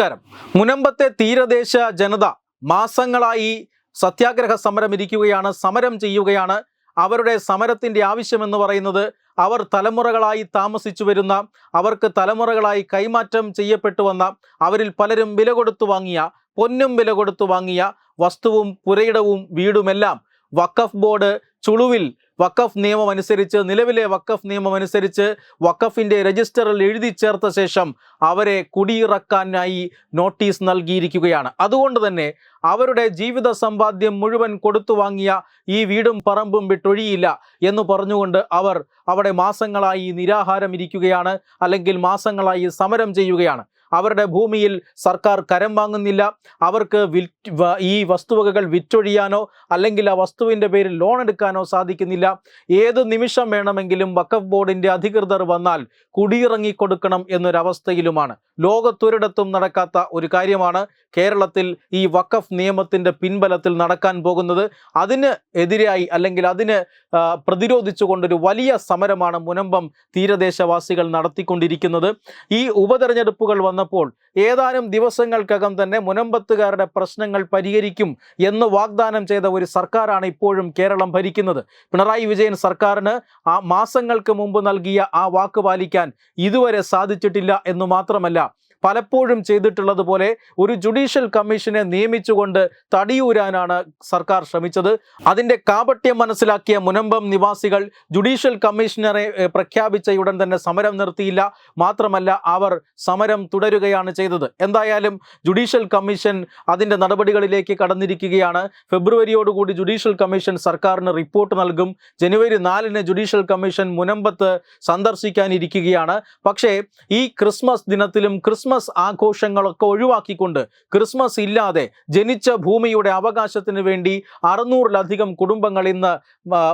നമസ്കാരം. മുനമ്പത്തെ തീരദേശ ജനത മാസങ്ങളായി സത്യാഗ്രഹ സമരം ഇരിക്കുകയാണ് സമരം ചെയ്യുകയാണ്. അവരുടെ സമരത്തിന്റെ ആവശ്യമെന്ന് പറയുന്നത് അവർ തലമുറകളായി താമസിച്ചു വരുന്ന അവർക്ക് തലമുറകളായി കൈമാറ്റം ചെയ്യപ്പെട്ടു വന്ന അവരിൽ പലരും വില കൊടുത്തു വാങ്ങിയ പൊന്നും വില കൊടുത്തു വാങ്ങിയ വസ്തുവും പുരയിടവും വീടുമെല്ലാം വഖഫ് ബോർഡ് ചുളുവിൽ വഖഫ് നിയമം അനുസരിച്ച് നിലവിലെ വഖഫ് നിയമം അനുസരിച്ച് വഖഫിന്റെ രജിസ്റ്ററിൽ എഴുതി ചേർത്ത ശേഷം അവരെ കുടിയിറക്കാനായി നോട്ടീസ് നൽകിയിരിക്കുകയാണ്. അതുകൊണ്ട് തന്നെ അവരുടെ ജീവിത സമ്പാദ്യം മുഴുവൻ കൊടുത്തു വാങ്ങിയ ഈ വീടും പറമ്പും വിട്ടൊഴിയില്ല എന്ന് പറഞ്ഞുകൊണ്ട് അവർ അവിടെ മാസങ്ങളായി നിരാഹാരം ഇരിക്കുകയാണ് അല്ലെങ്കിൽ മാസങ്ങളായി സമരം ചെയ്യുകയാണ്. അവരുടെ ഭൂമിയിൽ സർക്കാർ കരം വാങ്ങുന്നില്ല. അവർക്ക് ഈ വസ്തുവകകൾ വിറ്റൊഴിയാനോ അല്ലെങ്കിൽ ആ വസ്തുവിന്റെ പേരിൽ ലോൺ എടുക്കാനോ സാധിക്കുന്നില്ല. ഏത് നിമിഷം വേണമെങ്കിലും വഖഫ് ബോർഡിന്റെ അധികൃതർ വന്നാൽ കുടിയിറങ്ങി കൊടുക്കണം എന്നൊരവസ്ഥയിലുമാണ്. ലോകത്തൊരിടത്തും നടക്കാത്ത ഒരു കാര്യമാണ് കേരളത്തിൽ ഈ വഖഫ് നിയമത്തിന്റെ പിൻബലത്തിൽ നടക്കാൻ പോകുന്നത്. അതിന് എതിരായി അല്ലെങ്കിൽ അതിന് പ്രതിരോധിച്ചുകൊണ്ടൊരു വലിയ സമരമാണ് മുനമ്പം തീരദേശവാസികൾ നടത്തിക്കൊണ്ടിരിക്കുന്നത്. ഈ ഉപതെരഞ്ഞെടുപ്പുകൾ വന്നപ്പോൾ ഏതാനും ദിവസങ്ങൾക്കകം തന്നെ മുനമ്പത്തുകാരുടെ പ്രശ്നങ്ങൾ പരിഹരിക്കും എന്ന് വാഗ്ദാനം ചെയ്ത ഒരു സർക്കാരാണ് ഇപ്പോഴും കേരളം ഭരിക്കുന്നത്. പിണറായി വിജയൻ സർക്കാരിന് ആ മാസങ്ങൾക്ക് മുമ്പ് നൽകിയ ആ വാക്ക് പാലിക്കാൻ ഇതുവരെ സാധിച്ചിട്ടില്ല എന്ന് മാത്രമല്ല പലപ്പോഴും ചെയ്തിട്ടുള്ളതുപോലെ ഒരു ജുഡീഷ്യൽ കമ്മീഷനെ നിയമിച്ചുകൊണ്ട് തടിയൂരാനാണ് സർക്കാർ ശ്രമിച്ചത്. അതിന്റെ കാപട്യം മനസ്സിലാക്കിയ മുനമ്പം നിവാസികൾ ജുഡീഷ്യൽ കമ്മീഷണറെ പ്രഖ്യാപിച്ച ഉടൻ തന്നെ സമരം നിർത്തിയില്ല. മാത്രമല്ല അവർ സമരം തുടരുകയാണ് ചെയ്തത്. എന്തായാലും ജുഡീഷ്യൽ കമ്മീഷൻ അതിന്റെ നടപടികളിലേക്ക് കടന്നിരിക്കുകയാണ്. ഫെബ്രുവരിയോടുകൂടി ജുഡീഷ്യൽ കമ്മീഷൻ സർക്കാരിന് റിപ്പോർട്ട് നൽകും. ജനുവരി നാലിന് ജുഡീഷ്യൽ കമ്മീഷൻ മുനമ്പത്ത് സന്ദർശിക്കാനിരിക്കുകയാണ്. പക്ഷേ ഈ ക്രിസ്മസ് ദിനത്തിലും ക്രിസ്മസ് ആഘോഷങ്ങളൊക്കെ ഒഴിവാക്കിക്കൊണ്ട് ക്രിസ്മസ് ഇല്ലാതെ ജനിച്ച ഭൂമിയുടെ അവകാശത്തിന് വേണ്ടി അറുന്നൂറിലധികം കുടുംബങ്ങൾ ഇന്ന്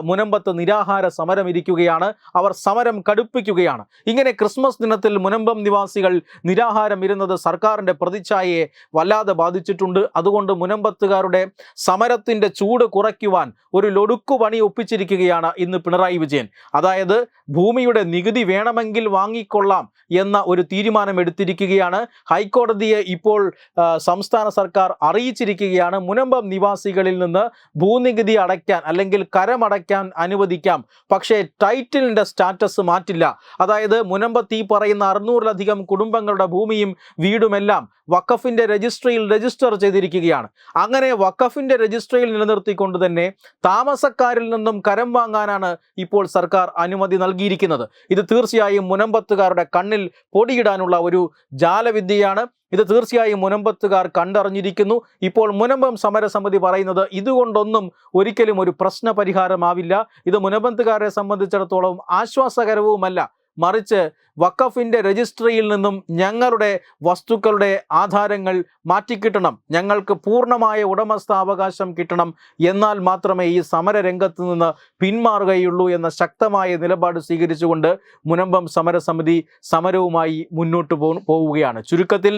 മുനമ്പത്ത് നിരാഹാര സമരം ഇരിക്കുകയാണ്. അവർ സമരം കടുപ്പിക്കുകയാണ്. ഇങ്ങനെ ക്രിസ്മസ് ദിനത്തിൽ മുനമ്പം നിവാസികൾ നിരാഹാരം ഇരുന്നത് സർക്കാരിന്റെ പ്രതിച്ഛായയെ വല്ലാതെ ബാധിച്ചിട്ടുണ്ട്. അതുകൊണ്ട് മുനമ്പത്തുകാരുടെ സമരത്തിന്റെ ചൂട് കുറയ്ക്കുവാൻ ഒരു ലൊടുക്കു പണി ഒപ്പിച്ചിരിക്കുകയാണ് ഇന്ന് പിണറായി വിജയൻ. അതായത് ഭൂമിയുടെ നികുതി വേണമെങ്കിൽ വാങ്ങിക്കൊള്ളാം എന്ന ഒരു തീരുമാനം എടുത്തിരിക്കുകയാണ്. ഹൈക്കോടതിയെ ഇപ്പോൾ സംസ്ഥാന സർക്കാർ അറിയിച്ചിരിക്കുകയാണ്. മുനമ്പം നിവാസികളിൽ നിന്ന് ഭൂനികുതി അടയ്ക്കാൻ അല്ലെങ്കിൽ കരമടയ്ക്കാൻ അനുവദിക്കാം. പക്ഷേ ടൈറ്റിലിന്റെ സ്റ്റാറ്റസ് മാറ്റില്ല. അതായത് മുനമ്പത്ത് ഈ പറയുന്ന അറുന്നൂറിലധികം കുടുംബങ്ങളുടെ ഭൂമിയും വീടുമെല്ലാം വഖഫിന്റെ രജിസ്ട്രിയിൽ രജിസ്റ്റർ ചെയ്തിരിക്കുകയാണ്. അങ്ങനെ വഖഫിന്റെ രജിസ്ട്രിയിൽ നിലനിർത്തിക്കൊണ്ട് തന്നെ താമസക്കാരിൽ നിന്നും കരം വാങ്ങാനാണ് ഇപ്പോൾ സർക്കാർ അനുമതി നൽകിയിരിക്കുന്നത്. ഇത് തീർച്ചയായും മുനമ്പത്തുകാരുടെ കണ്ണിൽ പൊടിയിടാനുള്ള ഒരു ജാലവിദ്യയാണ് ഇത് തീർച്ചയായും മുനമ്പത്തുകാർ കണ്ടറിഞ്ഞിരിക്കുന്നു. ഇപ്പോൾ മുനമ്പം സമരസമിതി പറയുന്നത് ഇതുകൊണ്ടൊന്നും ഒരിക്കലും ഒരു പ്രശ്ന പരിഹാരമാവില്ല ഇത് മുനമ്പത്തുകാരെ സംബന്ധിച്ചിടത്തോളം ആശ്വാസകരവുമല്ല. മറിച്ച് വഖഫിന്റെ രജിസ്ട്രിയിൽ നിന്നും ഞങ്ങളുടെ വസ്തുക്കളുടെ ആധാരങ്ങൾ മാറ്റിക്കിട്ടണം. ഞങ്ങൾക്ക് പൂർണമായ ഉടമസ്ഥാവകാശം കിട്ടണം. എന്നാൽ മാത്രമേ ഈ സമര സമരരംഗത്ത് നിന്ന് പിന്മാറുകയുള്ളൂ എന്ന ശക്തമായ നിലപാട് സ്വീകരിച്ചുകൊണ്ട് മുനമ്പം സമരസമിതി സമരവുമായി മുന്നോട്ട് പോവുകയാണ്. ചുരുക്കത്തിൽ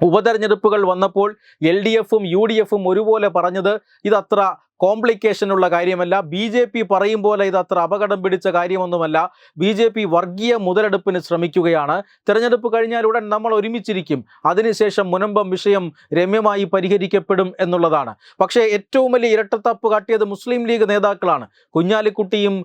ഉപതെരഞ്ഞെടുപ്പുകൾ വന്നപ്പോൾ എൽ ഡി എഫും യു ഡി എഫും ഒരുപോലെ പറഞ്ഞത് ഇതത്ര കോംപ്ലിക്കേഷൻ ഉള്ള കാര്യമല്ല. ബി ജെ പി പറയും പോലെ ഇത് അത്ര അപകടം പിടിച്ച കാര്യമൊന്നുമല്ല. ബി ജെ പി വർഗീയ മുതലെടുപ്പിന് ശ്രമിക്കുകയാണ്. തിരഞ്ഞെടുപ്പ് കഴിഞ്ഞാൽ ഉടൻ നമ്മൾ ഒരുമിച്ചിരിക്കും. അതിനുശേഷം മുനമ്പം വിഷയം രമ്യമായി പരിഹരിക്കപ്പെടും എന്നുള്ളതാണ്. പക്ഷേ ഏറ്റവും വലിയ ഇരട്ടത്തപ്പ് കാട്ടിയത് മുസ്ലിം ലീഗ് നേതാക്കളാണ്. കുഞ്ഞാലിക്കുട്ടിയും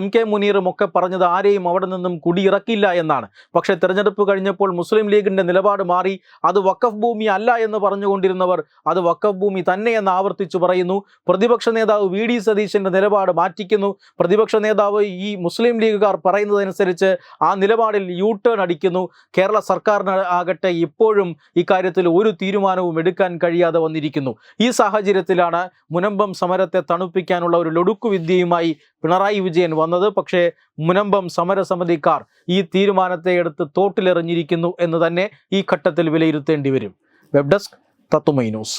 എം കെ മുനീറും ഒക്കെ പറഞ്ഞത് ആരെയും അവിടെ നിന്നും കുടിയിറക്കില്ല എന്നാണ്. പക്ഷേ തിരഞ്ഞെടുപ്പ് കഴിഞ്ഞപ്പോൾ മുസ്ലിം ലീഗിന്റെ നിലപാട് മാറി. അത് വക്കഫ് ഭൂമി അല്ല എന്ന് പറഞ്ഞുകൊണ്ടിരുന്നവർ അത് വക്കഫ് ഭൂമി തന്നെയെന്ന് ആവർത്തിച്ചു പറയുന്നു. പ്രതിപക്ഷ നേതാവ് വി ഡി സതീശന്റെ നിലപാട് മാറ്റിക്കുന്നു. പ്രതിപക്ഷ നേതാവ് ഈ മുസ്ലിം ലീഗുകാർ പറയുന്നതനുസരിച്ച് ആ നിലപാടിൽ യു ടേൺ അടിക്കുന്നു. കേരള സർക്കാരിന് ആകട്ടെ ഇപ്പോഴും ഇക്കാര്യത്തിൽ ഒരു തീരുമാനവും എടുക്കാൻ കഴിയാതെ വന്നിരിക്കുന്നു. ഈ സാഹചര്യത്തിലാണ് മുനമ്പം സമരത്തെ തണുപ്പിക്കാനുള്ള ഒരു ലൊടുക്കുവിദ്യയുമായി പിണറായി വിജയൻ വന്നത്. പക്ഷേ മുനമ്പം സമരസമിതിക്കാർ ഈ തീരുമാനത്തെ എടുത്ത് തോട്ടിലെറിഞ്ഞിരിക്കുന്നു എന്ന് തന്നെ ഈ ഘട്ടത്തിൽ വിലയിരുത്തേണ്ടി വരും. Web desk Tatwamayi news.